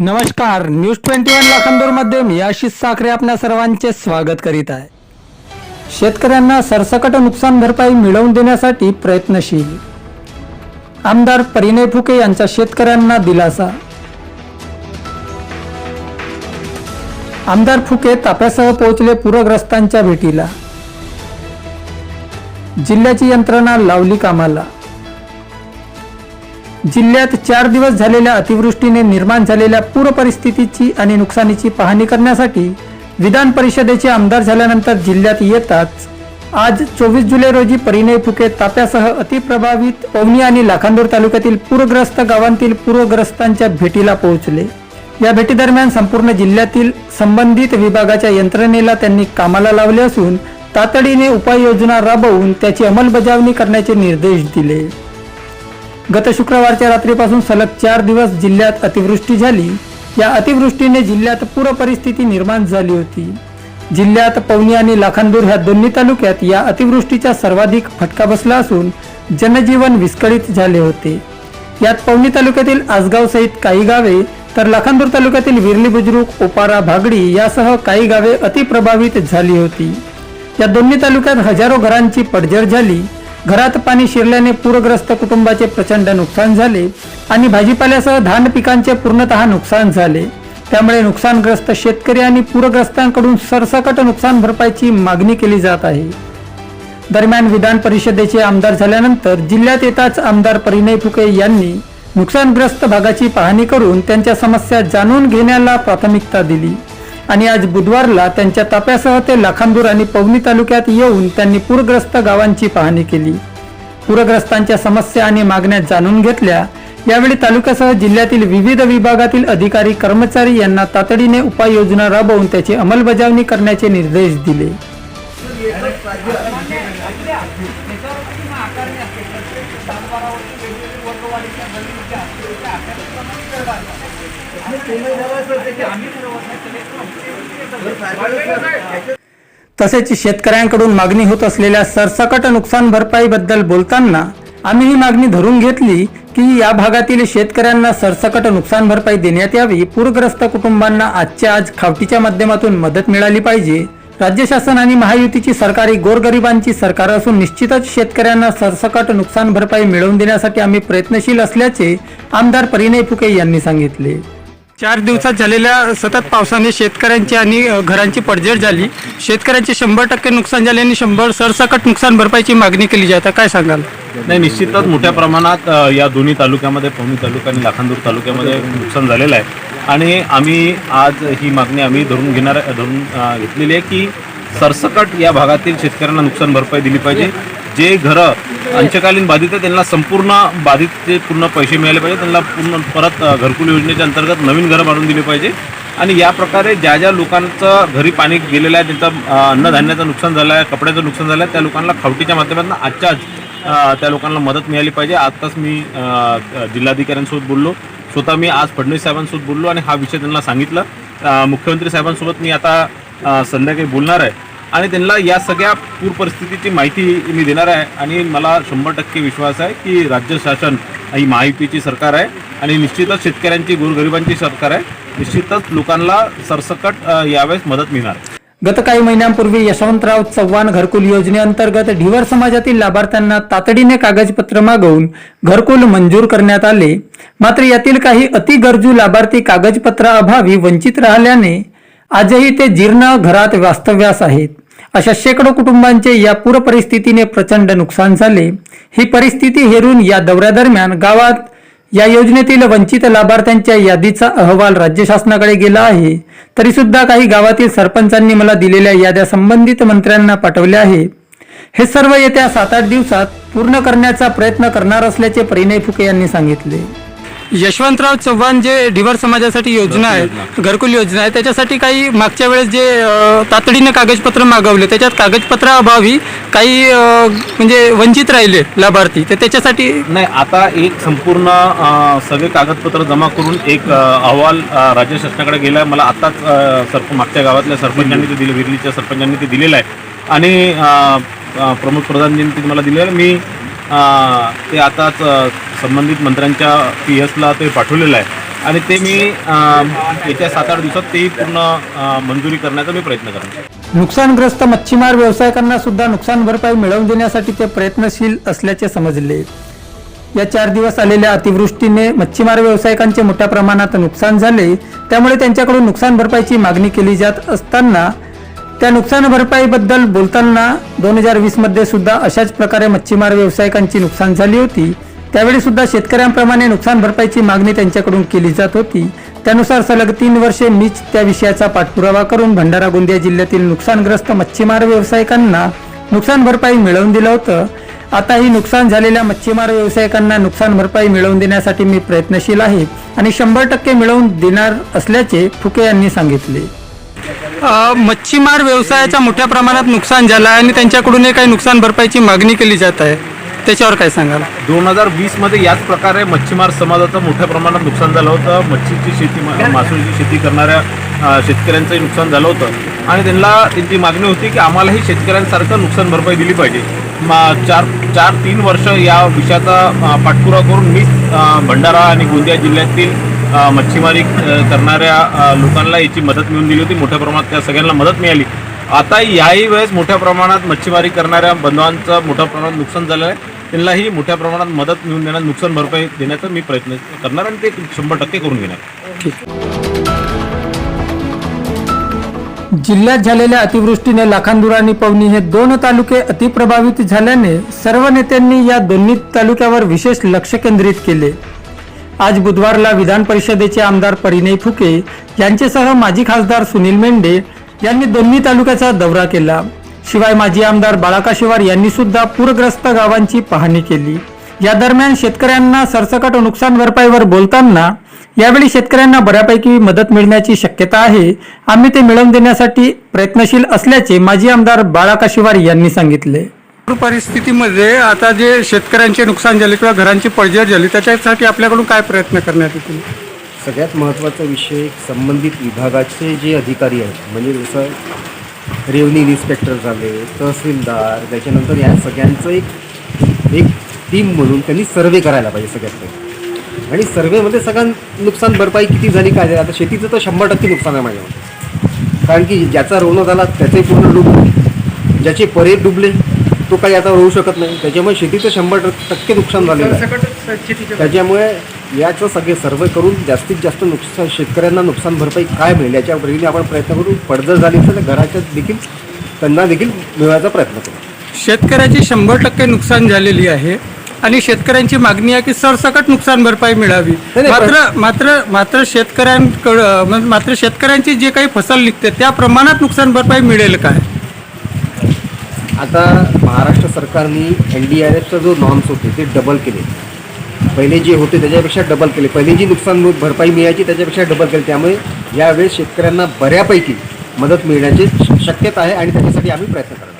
नमस्कार news twenty one लाखांदूरमध्ये मी आशिष साखरे आपल्या सर्वांचे स्वागत करीत आहे. शेतकऱ्यांना सरसकट नुकसान भरपाई मिळवून देण्यासाठी प्रयत्नशील. आमदार परिणय फुके यांचा शेतकऱ्यांना दिलासा. आमदार फुके ताप्यासह पोहोचले पूरग्रस्तांच्या भेटीला. जिल्ह्याची यंत्रणा लावली कामाला. जिल्ह्यात चार दिवस झालेल्या अतिवृष्टीने निर्माण झालेल्या पूर परिस्थितीची आणि नुकसानीची पाहणी करण्यासाठी विधान परिषदेचे आमदार झाल्यानंतर जिल्ह्यात येताच आज चोवीस जुलै रोजी परिणय फुके ताप्यासह अतिप्रभावित पवनी आणि लाखांदूर तालुक्यातील पूरग्रस्त गावांतील पूरग्रस्तांच्या भेटीला पोहोचले. या भेटीदरम्यान संपूर्ण जिल्ह्यातील संबंधित विभागाच्या यंत्रणेला त्यांनी कामाला लावले असून तातडीने उपाययोजना राबवून त्याची अंमलबजावणी करण्याचे निर्देश दिले. गत शुक्रवारच्या रात्रीपासून सलग चार दिवस जिल्ह्यात अतिवृष्टी झाली. या अतिवृष्टीने जिल्ह्यात पूर परिस्थिती निर्माण झाली होती. जिल्ह्यात पवनी आणि लाखांदूर ह्या दोन्ही तालुक्यात या अतिवृष्टीचा सर्वाधिक फटका बसला असून जनजीवन विस्कळीत झाले होते. यात पवनी तालुक्यातील आसगाव सहित काही गावे तर लाखांदूर तालुक्यातील विरली बुजुर्ग ओपारा भागडी यासह काही गावे अतिप्रभावित झाली होती. या दोन्ही तालुक्यात हजारो घरांची पडझड झाली. घरात पाणी शिरल्याने पूरग्रस्त कुटुंबाचे प्रचंड नुकसान झाले आणि भाजीपाल्यासह धान पिकांचे पूर्णतः नुकसान झाले. त्यामुळे नुकसानग्रस्त शेतकरी आणि पूरग्रस्तांकडून सरसकट नुकसान भरपाईची मागणी केली जात आहे. दरम्यान विधान परिषदेचे आमदार झाल्यानंतर जिल्ह्यात येताच आमदार परिणय फुके यांनी नुकसानग्रस्त भागाची पाहणी करून त्यांच्या समस्या जाणून घेण्याला प्राथमिकता दिली. आणि आज बुधवारला त्यांच्या ताप्यासह ते लाखांदूर आणि पवनी तालुक्यात येऊन त्यांनी पूरग्रस्त गावांची पाहणी केली. पूरग्रस्तांच्या समस्या आणि मागण्या जाणून घेतल्या. यावेळी तालुक्यासह जिल्ह्यातील विविध विभागातील अधिकारी कर्मचारी यांना तातडीने उपाययोजना राबवून त्याची अंमलबजावणी करण्याचे निर्देश दिले. तसेच शेतकऱ्यांकडून मागणी होत असलेल्या सरसकट नुकसान भरपाईबद्दल बोलताना आम्ही ही मागणी धरून घेतली की या भागातील शेतकऱ्यांना सरसकट नुकसान भरपाई देण्यात यावी. पूरग्रस्त कुटुंबांना आजच्या आज खावटीच्या माध्यमातून मदत मिळाली पाहिजे. राज्य शासन आणि महायुतीची सरकारी गोरगरिबांची सरकार असून निश्चितच शेतकऱ्यांना सरसकट नुकसान भरपाई मिळवून देण्यासाठी आम्ही प्रयत्नशील असल्याचे आमदार परिणय फुके यांनी सांगितले. चार दिवसात झालेल्या सतत पावसाने शेतकऱ्यांची आणि घरांची पडझड झाली. शेतकऱ्यांचे शंभर टक्के नुकसान झाले आणि शंभर सरसकट नुकसान भरपाईची मागणी केली जाते. काय सांगाल? नाही निश्चितच मोठ्या प्रमाणात या दोन्ही तालुक्यामध्ये पवनी तालुका आणि लाखांदूर तालुक्यामध्ये नुकसान झालेलं आहे. आणि आम्ही आज ही मागणी आम्ही धरून घेणार धरून घेतलेली आहे की सरसकट या भागातील शेतकऱ्यांना नुकसान भरपाई दिली पाहिजे. जे घरं अंशकालीन बाधित आहे त्यांना संपूर्ण बाधितचे पूर्ण पैसे मिळाले पाहिजे त्यांना पूर्ण परत घरकुल योजनेच्या अंतर्गत नवीन घरं बांधून दिली पाहिजे. आणि या प्रकारे ज्या ज्या लोकांचं घरी पाणी गेलेलं आहे त्यांचं अन्नधान्याचं नुकसान झालं आहे कपड्याचं नुकसान झालं आहे त्या लोकांना खावटीच्या माध्यमातून आजच्या त्या लोकांना मदत मिळाली पाहिजे. आत्ताच मी जिल्हाधिकाऱ्यांसोबत बोललो. स्वतः मी आज फडणवीस साहेबांसोबत बोललो आणि हा विषय त्यांना सांगितलं. मुख्यमंत्री साहेबांसोबत मी आता संध्याकाळी बोलणार आहे. आणि त्यांना या सगळ्या पूर परिस्थितीची माहिती मी देणार आहे. आणि मला शंभर टक्के विश्वास आहे की राज्य शासन ही महायुतीची सरकार आहे आणि निश्चितच शेतकऱ्यांची गोरगरिबांची सरकार आहे. निश्चितच लोकांना सरसकट यावेळेस मदत मिळणार. गत काही महिन्यांपूर्वी यशवंतराव चव्हाण घरकुल योजनेअंतर्गत ढिवर समाजातील लाभार्थ्यांना तातडीने कागदपत्र मागवून घरकुल मंजूर करण्यात आले. मात्र यातील काही अतिगरजू लाभार्थी कागदपत्राअभावी वंचित राहिल्याने आजही ते जीर्ण घरात वास्तव्यास आहेत. अशा शेकडो कुटुंबांचे या पूर परिस्थितीने प्रचंड नुकसान झाले. ही परिस्थिती हेरून या दौऱ्यादरम्यान गावात या योजनेतील वंचित लाभार्थ्यांच्या यादीचा अहवाल राज्य शासनाकडे गेला आहे. तरी सुद्धा काही गावातील सरपंचांनी मला दिलेल्या याद्या संबंधित मंत्र्यांना पाठवल्या आहे हे सर्व येत्या सात आठ दिवसात पूर्ण करण्याचा प्रयत्न करणार असल्याचे परिणय फुके यांनी सांगितले. यशवंतराव चव्हाण जे ढिवर समाजासाठी योजना आहे घरकुल योजना आहे त्याच्यासाठी काही मागच्या वेळेस जे अ, तातडीने कागदपत्र मागवले त्याच्यात कागदपत्राअभावी काही अ, म्हणजे वंचित राहिले लाभार्थी तर त्याच्यासाठी नाही आता एक संपूर्ण अ, सगळे कागदपत्र जमा करून एक अ, अहवाल अ, राज्य शासनाकडे गेला मला आत्ताच अ, सरप मागच्या गावातल्या सरपंचांनी ते दिले विरलीच्या सरपंचांनी ते दिलेलं आहे. आणि अ, अ, प्रमुख प्रधानजींनी ते मला दिलेलं आहे. मी ते आताच संबंधित मंत्र्यांच्या पी एसला ते पाठवलेलं आहे. आणि ते मी येत्या सात आठ दिवसात ते पूर्ण मंजुरी करण्याचा मी प्रयत्न करेन नुकसानग्रस्त मच्छीमार व्यावसायिकांना सुद्धा नुकसान भरपाई मिळवून देण्यासाठी ते प्रयत्नशील असल्याचे समजले. या चार दिवस आलेल्या अतिवृष्टीने मच्छीमार व्यावसायिकांचे मोठ्या प्रमाणात नुकसान झाले. त्यामुळे त्यांच्याकडून नुकसान भरपाईची मागणी केली जात असताना त्या नुकसान भरपाईबद्दल बोलताना दोन हजार वीसमध्ये सुद्धा अशाच प्रकारे मच्छीमार व्यावसायिकांची नुकसान झाली होती. त्यावेळी सुद्धा शेतकऱ्यांप्रमाणे नुकसान भरपाईची मागणी त्यांच्याकडून केली जात होती. त्यानुसार सलग तीन वर्षे मीच त्या विषयाचा पाठपुरावा करून भंडारा गोंदिया जिल्ह्यातील नुकसानग्रस्त मच्छीमार व्यावसायिकांना नुकसान भरपाई मिळवून दिलं होतं. आताही नुकसान झालेल्या मच्छीमार व्यावसायिकांना नुकसान भरपाई मिळवून देण्यासाठी मी प्रयत्नशील आहे आणि शंभर टक्के मिळवून देणार असल्याचे फुके यांनी सांगितले. मच्छीमार व्यवसायाच्या मोठ्या प्रमाणात नुकसान झालं आहे आणि त्यांच्याकडूनही काही नुकसान भरपाईची मागणी केली जात आहे. त्याच्यावर काय सांगाल? दोन हजार वीसमध्ये याच प्रकारे मच्छीमार समाजाचं मोठ्या प्रमाणात नुकसान झालं होतं. मच्छीची शेती मा- मासोळीची शेती करणाऱ्या शेतकऱ्यांचंही नुकसान झालं होतं. आणि त्यांना त्यांची मागणी होती की आम्हालाही शेतकऱ्यांसारखं नुकसान भरपाई दिली पाहिजे. मा चार चार तीन वर्ष या विषयाचा पाठपुरा पाठपुरावा करून मी भंडारा आणि गोंदिया जिल्ह्यातील मच्छीमारी करणाऱ्या लोकांना याची मदत मिळून दिली होती. मोठ्या प्रमाणात त्या सगळ्यांना मदत मिळाली. आता याही वेळेस मोठ्या प्रमाणात मच्छीमारी करणाऱ्या बंधवांचं मोठ्या प्रमाणात नुकसान झालं आहे. त्यांनाही मोठ्या प्रमाणात मदत मिळून देणार नुकसान भरपाई देण्याचा मी प्रयत्न करणार आणि ते शंभर टक्के करून घेणार. जिल्ह्यात झालेल्या अतिवृष्टीने लाखांदूर आणि पवनी हे दोन तालुके अतिप्रभावित झाल्याने सर्व नेत्यांनी या दोन्ही तालुक्यावर विशेष लक्ष केंद्रित केले. आज बुधवारला विधान परिषदेचे आमदार परिणय फुके यांच्यासह माजी खासदार सुनील मेंढे यांनी दोन्ही तालुक्याचा दौरा केला. शिवाय माजी आमदार बाळाका शिवार यांनी सुद्धा पूरग्रस्त गावांची पाहणी केली. या दरम्यान शेतकऱ्यांना सरसकट नुकसान भरपाईवर बोलताना यावेळी शेतकऱ्यांना बऱ्यापैकी मदत मिळण्याची शक्यता आहे. आम्ही ते मिळवून देण्यासाठी प्रयत्नशील असल्याचे माजी आमदार बाळाका शिवार यांनी सांगितले. परिस्थितीमध्ये आता जे शेतकऱ्यांचे नुकसान झाले किंवा घरांची पडझड झाली त्याच्यासाठी आपल्याकडून काय प्रयत्न करण्यात येतील? सगळ्यात महत्त्वाचा विषय संबंधित विभागाचे जे अधिकारी आहेत म्हणजे जसं रेव्हन्यू इन्स्पेक्टर झाले तहसीलदार त्याच्यानंतर या सगळ्यांचं एक एक टीम म्हणून त्यांनी सर्वे करायला पाहिजे सगळ्यात आणि सर्वेमध्ये सगळ्यां नुकसान भरपाई किती झाली काय झाली? आता शेतीचं तर शंभर टक्के नुकसान आहे माझ्यावर. कारण की ज्याचा रोवणं झाला त्याचे पूर्ण डुबले. ज्याचे परे डुबले तो काही आता होऊ शकत नाही. त्याच्यामुळे शेतीचं शंभर टक्के नुकसान झालेलं आहे. त्याच्यामुळे याचं सगळे सर्वे करून जास्तीत जास्त नुकसान शेतकऱ्यांना नुकसान भरपाई काय मिळेल याच्या परीने आपण प्रयत्न करू. पडझड झाली असेल तर घराच्या देखील त्यांना देखील मिळवायचा प्रयत्न करू. शेतकऱ्याची शंभर टक्के नुकसान झालेली आहे आणि शेतकऱ्यांची मागणी आहे की सरसकट नुकसान भरपाई मिळावी. नाही, मात्र मात्र मात्र शेतकऱ्यांकडं मात्र शेतकऱ्यांची जे काही फसल निघते त्या प्रमाणात नुकसान भरपाई मिळेल काय? आता महाराष्ट्र सरकारने एन डी आर एफचा जो नॉर्म्स होते ते डबल केले. पहिले जे होते त्याच्यापेक्षा डबल केले. पहिले जी नुकसान भरपाई मिळायची त्याच्यापेक्षा डबल केले. त्यामुळे यावेळेस शेतकऱ्यांना बऱ्यापैकी मदत मिळण्याची श- शक्यता आहे आणि त्याच्यासाठी आम्ही प्रयत्न करणार